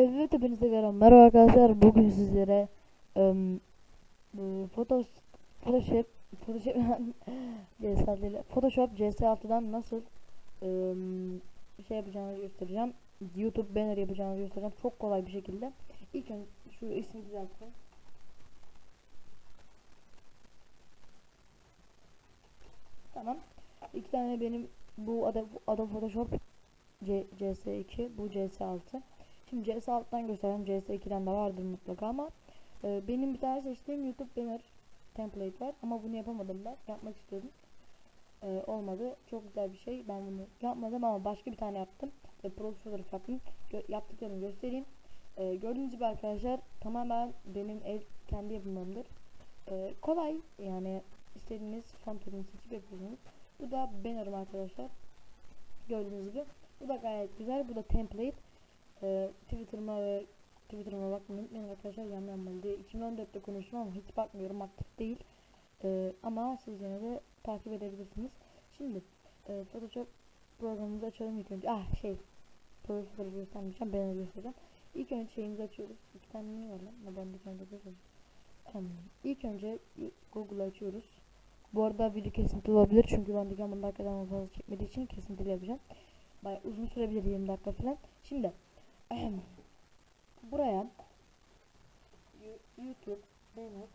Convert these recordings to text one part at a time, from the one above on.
Evet hepinize merhaba. Merhaba arkadaşlar. Bugün sizlere um, Photos Photoshop Photoshop CS6 ile Photoshop CS6'dan nasıl ım, şey yapacağınızı göstereceğim. YouTube banner yapacağınızı göstereceğim. Çok kolay bir şekilde. İlk önce şu ismi düzelteyim. Tamam. İki tane benim bu Adobe Photoshop C, CS2 bu CS6. Şimdi CS6'dan göstereyim. CS2'den de vardır mutlaka ama e, benim bir tane seçtiğim YouTube banner template var ama bunu yapamadım ben. Yapmak istiyordum. E, olmadı. Çok güzel bir şey. Ben bunu yapmadım ama başka bir tane yaptım. Ve profesör yaptım. Gö yaptıklarımı göstereyim. E, gördüğünüz gibi arkadaşlar tamamen benim el kendi yapımlarımdır. E, kolay yani istediğiniz font türünü seçip yapıyorsunuz. Bu da banner'ım arkadaşlar. Gördüğünüz gibi. Bu da gayet güzel. Bu da template. Ee, Twitter'ıma ve Twitter'ıma bakmayı unutmayın arkadaşlar. Yan diye. 2014'te konuştum ama hiç bakmıyorum. Aktif değil. Ee, ama siz yine de takip edebilirsiniz. Şimdi e, Photoshop programımızı açalım ilk önce. Ah şey. Profesörü göstermeyeceğim. Ben göstereceğim. İlk önce şeyimizi açıyoruz. İki tane niye var lan? Ha, Ben de göstereyim. Tamam. İlk önce Google'ı açıyoruz. Bu arada video kesinti olabilir çünkü ben 10 dakikadan fazla çekmediği için kesintili yapacağım. Bayağı uzun sürebilir 20 dakika falan. Şimdi buraya YouTube banner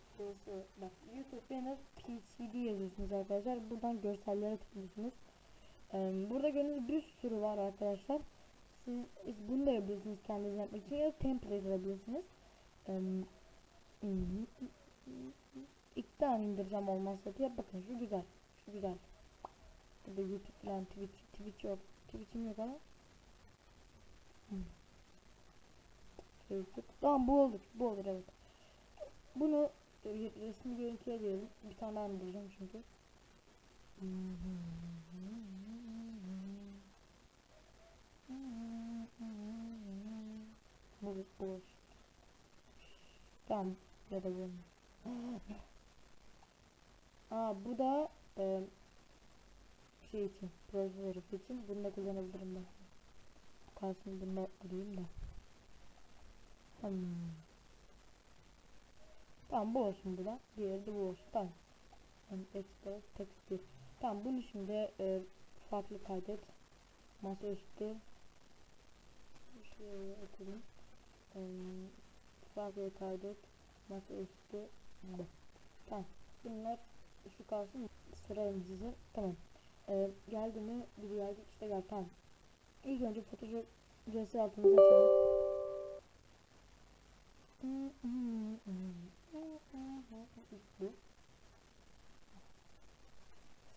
bak YouTube banner PCD yazıyorsunuz arkadaşlar. Buradan görsellere tıklıyorsunuz. burada gördüğünüz bir sürü var arkadaşlar. Siz bunu da yapabilirsiniz kendiniz yapmak için ya da template yapabilirsiniz. İki tane indireceğim olmazsa diye bakın şu güzel. Şu güzel. Burada YouTube falan Twitch, Twitch yok. Twitch'im yok ama. Hmm. Facebook. Tamam bu olur. Bu olur evet. Bunu resmi görüntüye diyelim. Bir tane daha indireceğim çünkü. Bu bu. Tamam ya da bu. Aa bu da e, şey için, proje için bunu da kullanabilirim ben. Kalsın bunu da alayım da. Hmm. Tamam bu olsun bu da. Diğeri de bu olsun. Tamam. Extra text 1. Tamam bunu şimdi e, farklı kaydet. Masaüstü. Şuraya atalım. E, farklı kaydet. Masaüstü. Bu. Tamam. Bunlar şu kalsın. Sıramızı. Tamam. Ee, geldi mi? Gibi geldi. İşte gel. Tamam. İlk önce Photoshop CS altımızı açalım.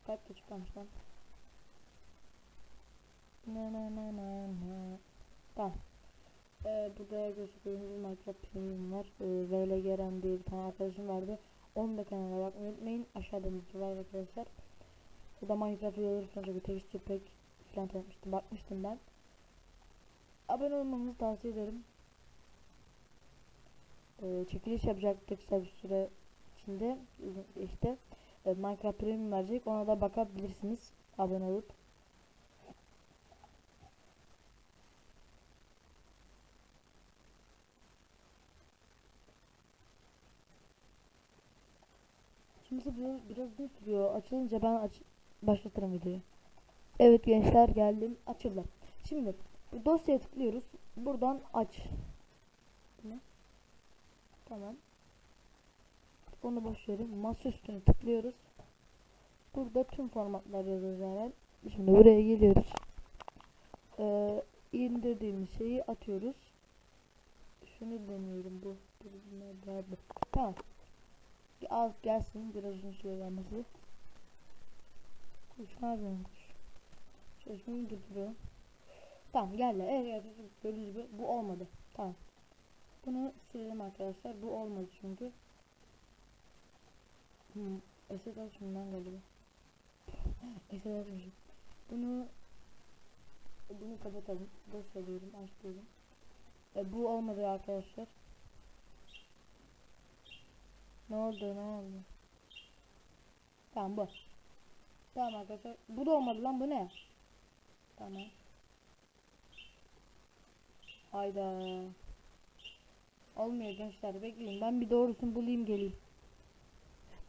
Skype geçip kalmış lan. Ne ne ne ne ne. Tamam. Ee, burada gözüküyor Minecraft Premium var. Ee, VLGRM diye bir tane arkadaşım vardı. Onun da kanalına bakmayı unutmayın. Aşağıda linki var arkadaşlar. Bu da Minecraft videoları çok texture pack falan tanıtmıştım. Bakmıştım ben. Abone olmanızı tavsiye ederim. Ee, çekiliş yapacaktık kısa bir süre içinde. işte e, Minecraft Premium verecek. Ona da bakabilirsiniz. Abone olup. Şimdi biraz, biraz uzun sürüyor. Açılınca ben aç başlatırım videoyu. Evet gençler geldim. Açıldı. Şimdi dosyaya tıklıyoruz. Buradan aç. Ne? Tamam. Onu boş verin. Masa üstüne tıklıyoruz. Burada tüm formatlar yazıyor Şimdi buraya geliyoruz. Ee, indirdiğimiz şeyi atıyoruz. Şunu deniyorum bu. Tamam. Al gelsin biraz uzun süre gelmesi. Kuş ne yapıyorsun kuş? Çalışmayı durduruyor. Tamam geldi. Evet gibi bu olmadı. Tamam. Bunu silelim arkadaşlar. Bu olmadı çünkü. Hmm. Eset açımdan galiba. Eset açmışım. Bunu bunu kapatalım. Dosya diyorum. Aç diyorum. E, bu olmadı arkadaşlar. Ne oldu ne oldu? Tamam bu. Tamam arkadaşlar. Bu da olmadı lan bu ne? Tamam. Hayda. Olmuyor gençler bekleyin. Ben bir doğrusunu bulayım geleyim.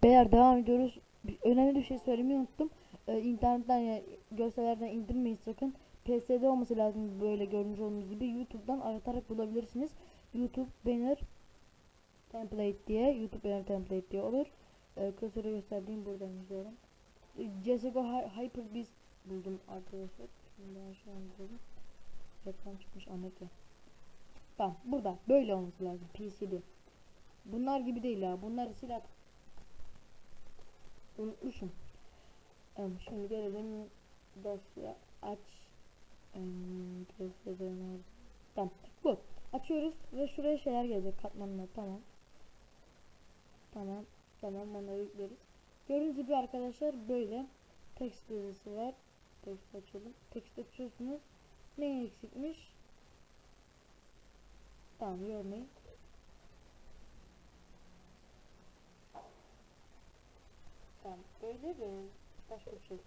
Beyler devam ediyoruz. Bir- Önemli bir şey söylemeyi unuttum. Ee, internetten ya görsellerden indirmeyin sakın. PSD olması lazım böyle görmüş olduğunuz gibi. YouTube'dan aratarak bulabilirsiniz. YouTube banner template diye YouTube banner template diye olur. Ee, klasörü gösterdiğim buradan izliyorum. CSGO Hy- Hyper Beast buldum arkadaşlar. Şimdi ben şu an buldum. Reklam çıkmış ya. Tamam burada böyle olması lazım PC'de. Bunlar gibi değil ya. Bunlar silah. Unutmuşum. Evet, şimdi gelelim dosya aç. Tamam bu. Açıyoruz ve şuraya şeyler gelecek katmanlar tamam. Tamam. Tamam onları yükleriz. Gördüğünüz gibi arkadaşlar böyle text dizisi var. Text açalım. Text açıyorsunuz. Ne eksikmiş? Tamam yormayın. Tamam böyle de başka bir şey.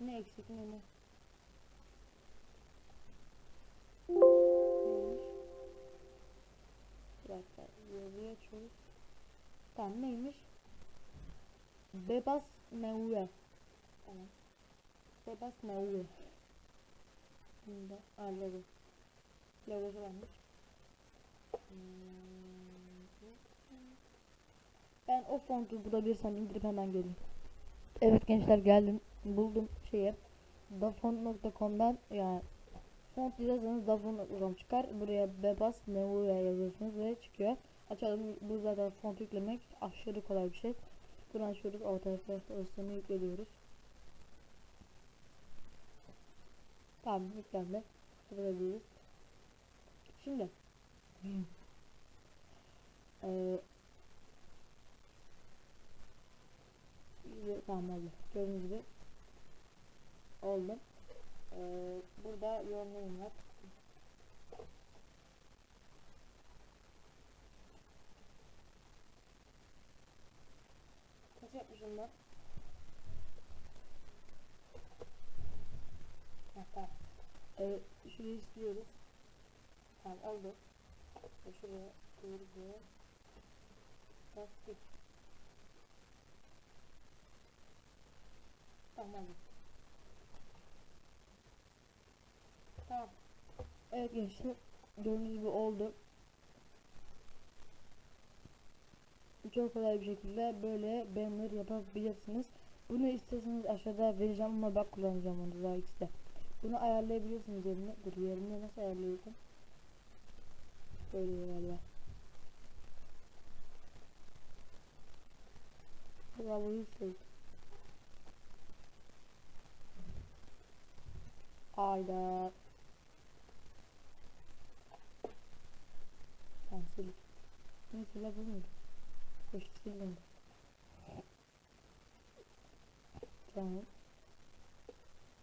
Ne eksik ne ne? Dakika yazıyı açıyoruz. Tamam neymiş? Bebas Neue. Tamam. Bebas Neue. Şimdi aa logo. Logosu varmış. Hmm. Ben o fontu bulabilirsem indirip hemen geleyim. Evet gençler geldim. Buldum şeye. dafont.com'dan yani font yazarsanız dafont.com çıkar. Buraya bebas neue yazıyorsunuz ve çıkıyor. Açalım. Bu zaten font yüklemek aşırı kolay bir şey. Bunu açıyoruz. Orta dosyasını yüklüyoruz. Tamam yüklendi. Kapatabiliriz. Şimdi Eee tamam oldu. Gördüğünüz gibi oldu. Eee burada name var. Kaç yapmışım ben? Ha, tamam. Ee, şurayı istiyoruz. Tamam oldu. Ve Şuraya kurgu. Tasdik. Tamam. Tamam. Evet gençler. Gördüğünüz gibi oldu. Çok kolay bir şekilde böyle banner yapabilirsiniz. Bunu isterseniz aşağıda vereceğim ama ben kullanacağım onu daha X'de. Bunu ayarlayabilirsiniz yerine. Dur yerine nasıl ayarlıyorsun? Böyle galiba. Bravo Yusuf. Hayda. Tamam sil. Neyse la bu muydu? Hoş sildim. Tamam.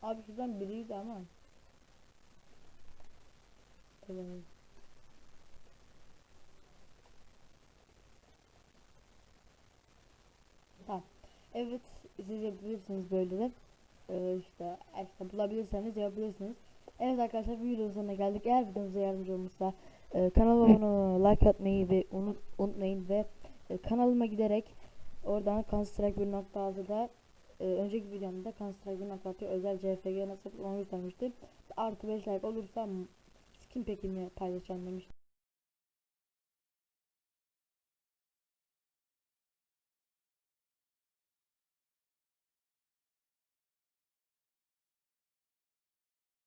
Abi şuradan biriydi ama. Evet. Tamam. Evet siz yapabilirsiniz böyle de. Ee, işte, işte bulabilirseniz yapabilirsiniz. Evet arkadaşlar videonun sonuna geldik. Eğer videomuza yardımcı olmuşsa e, kanalıma abone like atmayı ve unut, unutmayın ve e, kanalıma giderek oradan Counter Strike 1.6'da e, önceki videomda Counter Strike 1.6 özel CFG nasıl onu göstermiştim. Artı 5 like olursa skin pekimi paylaşacağım demiştim.